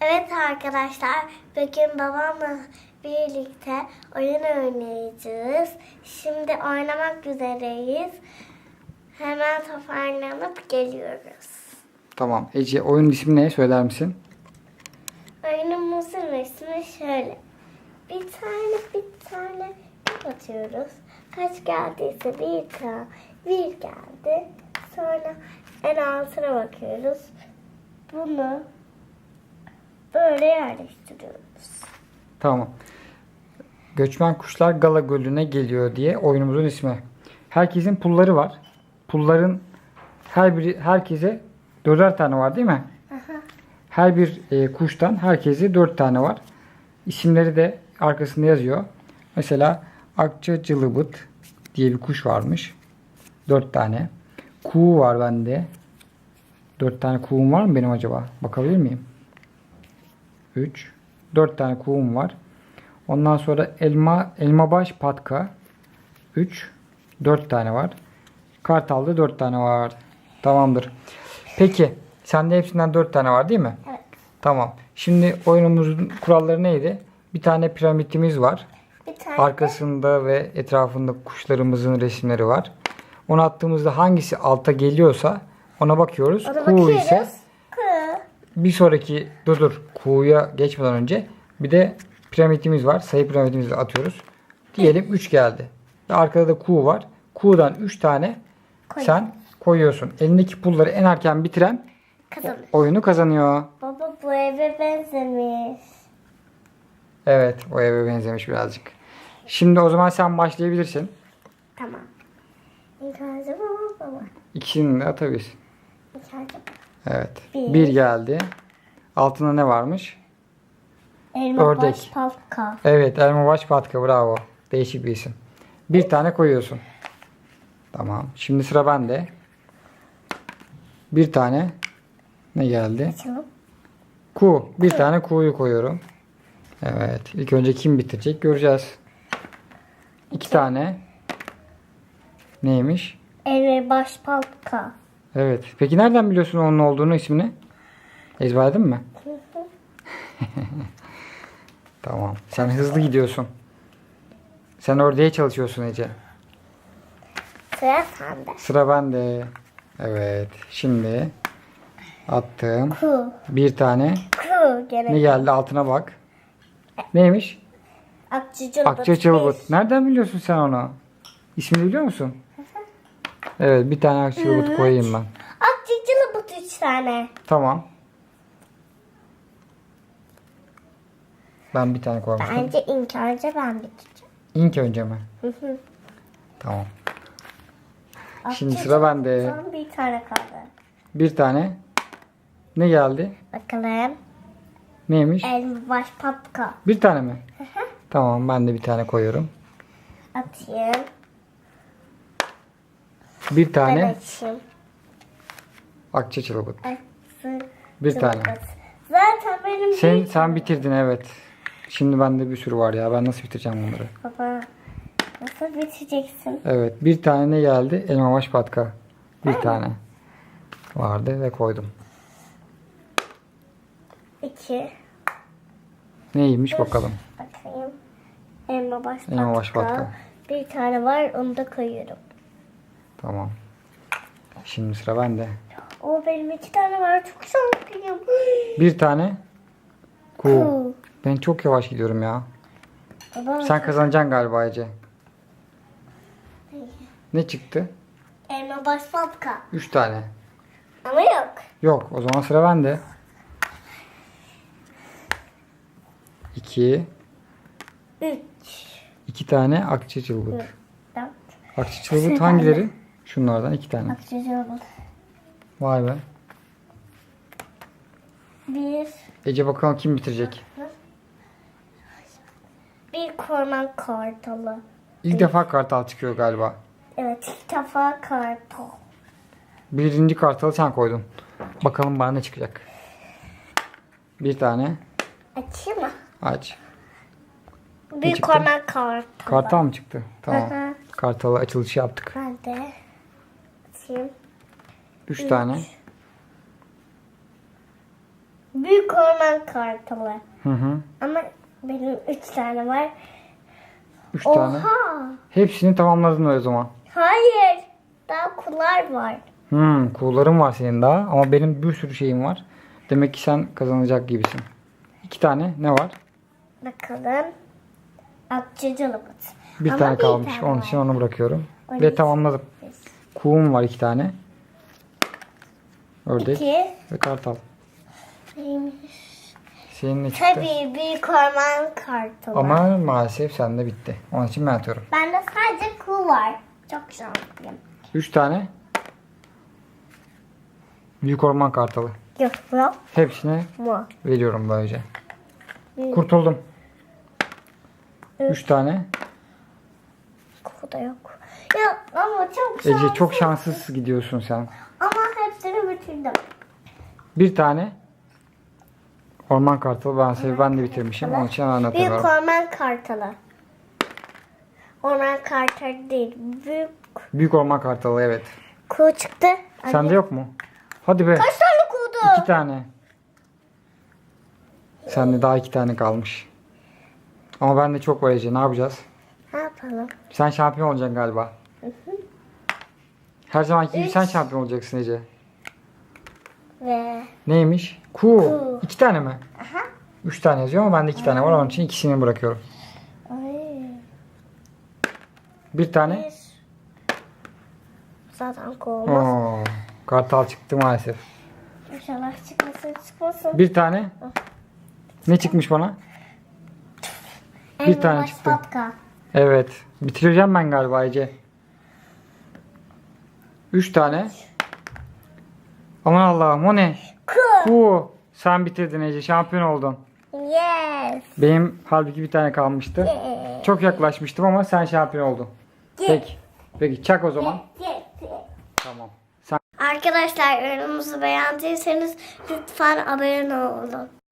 Evet arkadaşlar, bugün babamla birlikte oyun oynayacağız. Şimdi oynamak üzereyiz. Hemen toparlanıp geliyoruz. Tamam. Ece oyunun ismi ne? Söyler misin? Oyunumuzun ismi şöyle. Bir tane bir tane atıyoruz. Kaç geldiyse bir tane bir geldi. Sonra en altına bakıyoruz. Bunu böyle yerleştiriyoruz. Tamam. Göçmen kuşlar Gala Gölü'ne geliyor diye oyunumuzun ismi. Herkesin pulları var. Pulların her biri herkese dörder tane var değil mi? Her bir e, kuştan herkese dört tane var. İsimleri de arkasında yazıyor. Mesela Akça Cılıbıt diye bir kuş varmış. Dört tane. Kuğu var bende. Dört tane kuğum var mı benim acaba? Bakabilir miyim? 3 4 tane kuğum var. Ondan sonra elma elma baş patka 3 4 tane var. Kartalda 4 tane var. Tamamdır. Peki sende hepsinden 4 tane var değil mi? Evet. Tamam. Şimdi oyunumuzun kuralları neydi? Bir tane piramitimiz var. Bir tane Arkasında ve etrafında kuşlarımızın resimleri var. Onu attığımızda hangisi alta geliyorsa ona bakıyoruz. Ona Kuğu bakıyoruz. ise. Bir sonraki dur dur kuğuya geçmeden önce bir de piramidimiz var. Sayı piramidimizi atıyoruz. Diyelim 3 geldi. Ve arkada da kuğu var. Kuğudan 3 tane Koy. sen koyuyorsun. Elindeki pulları en erken bitiren Kazanır. oyunu kazanıyor. Baba bu eve benzemiş. Evet o eve benzemiş birazcık. Şimdi o zaman sen başlayabilirsin. Tamam. İlk önce baba baba. İkisini de atabilirsin. İlk önce Evet. Bir. Bir geldi. Altında ne varmış? elma Ördek. baş palka. Evet elma baş patka bravo. Değişik bir isim. Bir tane koyuyorsun. Tamam. Şimdi sıra bende. Bir tane ne geldi? Açalım. Ku. Bir tane kuğuyu koyuyorum. Evet. İlk önce kim bitirecek göreceğiz. İki tane. Neymiş? Elma baş palka. Evet. Peki nereden biliyorsun onun olduğunu ismini? Ezberledin mi? tamam. Sen hızlı gidiyorsun. Sen ördeğe çalışıyorsun Ece. Sıra sende. Sıra bende. Evet. Şimdi attım. Ku. Bir tane. Ku gene. Ne geldi altına bak. Neymiş? Akçıcıl Akça Çılbıt. Nereden biliyorsun sen onu? İsmini biliyor musun? Evet bir tane Akça Çılbıt koyayım ben. Akçıcıl but üç tane. Tamam. Ben bir tane koymuştum. Bence ilk önce ben biteceğim. İlk önce mi? Hı hı. Tamam. Şimdi sıra bende. Son bir tane kaldı. Bir tane. Ne geldi? Bakalım. Neymiş? Elma baş papka. Bir tane mi? Tamam ben de bir tane koyuyorum. Atayım. Bir tane akça çılbıt. Atsı- Bir tane. Zaten benim Sen, bir- sen bitirdin evet. Şimdi bende bir sürü var ya. Ben nasıl bitireceğim bunları? Baba nasıl biteceksin? Evet. Bir tane ne geldi? Elma baş patka. Bir tane vardı ve koydum. İki. Neymiş bakalım. Bakayım. Elma baş Elma baş patka. patka. Bir tane var onu da koyuyorum. Tamam. Şimdi sıra bende. O benim iki tane var çok şanslıyım. Bir tane. Kuğu. Ben çok yavaş gidiyorum ya. Baba Sen kazanacaksın galiba Ece. Ne çıktı? elma baş patka. Üç tane. Ama yok. Yok o zaman sıra bende. İki. Üç. iki tane akçe çılbıt. Dört. Akçe çılbıt Sıra hangileri? Şunlardan iki tane. Akçacı Vay be. Bir. Ece bakalım kim bitirecek? Bir korman kartalı. İlk defa kartal çıkıyor galiba. Evet ilk defa kartal. Birinci kartalı sen koydun. Bakalım bana ne çıkacak. Bir tane Açayım mı? aç. Bir korman kartalı. Kartal mı çıktı? Tamam. Hı hı. Kartalı açılışı yaptık. Ben de açayım. Üç tane. Bir Büyük orman kartalı. Hı hı. Ama benim üç tane var. Üç tane. Oha. Hepsini tamamladın o zaman. Hayır. Daha kular var. Hmm, kuğuların var senin daha ama benim bir sürü şeyim var. Demek ki sen kazanacak gibisin. İki tane ne var? Bakalım. Akçacılık. Bir Ama tane bir kalmış. tane Onun var. için onu bırakıyorum. Ve tamamladım. Kuğum var iki tane. Ördek İki. ve kartal. Neymiş? Senin ne çıktı? Tabii büyük orman kartalı. Ama maalesef sende bitti. Onun için ben atıyorum. Bende sadece kuğu var. Çok şanslıyım. Üç tane büyük orman kartalı. Yok yok Hepsine mu? veriyorum böylece. Kurtuldum. Üç tane. Kuğu da yok. Ya ama çok şanslıyım. Ece çok şanssız gidiyorsun sen. Ama hepsini bitirdim. Bir tane orman kartalı ben sev ben de bitirmişim. Onun için Büyük anlatıyorum. orman kartalı. Orman kartalı değil. Büyük Büyük orman kartalı evet. kuğu çıktı. Sende yok mu? Hadi be. Kaç tane kuğu? İki tane. Sende daha iki tane kalmış. Ama bende çok var Ece. Ne yapacağız? Ne yapalım? Sen şampiyon olacaksın galiba. Her zamanki gibi Üç. sen şampiyon olacaksın Ece. Ve Neymiş? Ku. Ku. İki tane mi? aha. Üç tane yazıyor ama bende iki tane var. Onun için ikisini bırakıyorum. Ay. Bir tane. Bir. Zaten kuğu olmaz. Oo, kartal çıktı maalesef. İnşallah çıkmasın çıkmasın. Bir tane. Ne çıkmış bana? bir tane çıktı. Patka. Evet. Bitireceğim ben galiba Ece. Üç tane. Aman Allah'ım o ne? Kuğu. Ku. Sen bitirdin Ece. Şampiyon oldun. Yes. Benim halbuki bir tane kalmıştı. Yes. Çok yaklaşmıştım ama sen şampiyon oldun. Yes. Peki. Peki çak o zaman. Yes. Yes. Tamam. Sen Arkadaşlar yorumumuzu beğendiyseniz lütfen abone olun.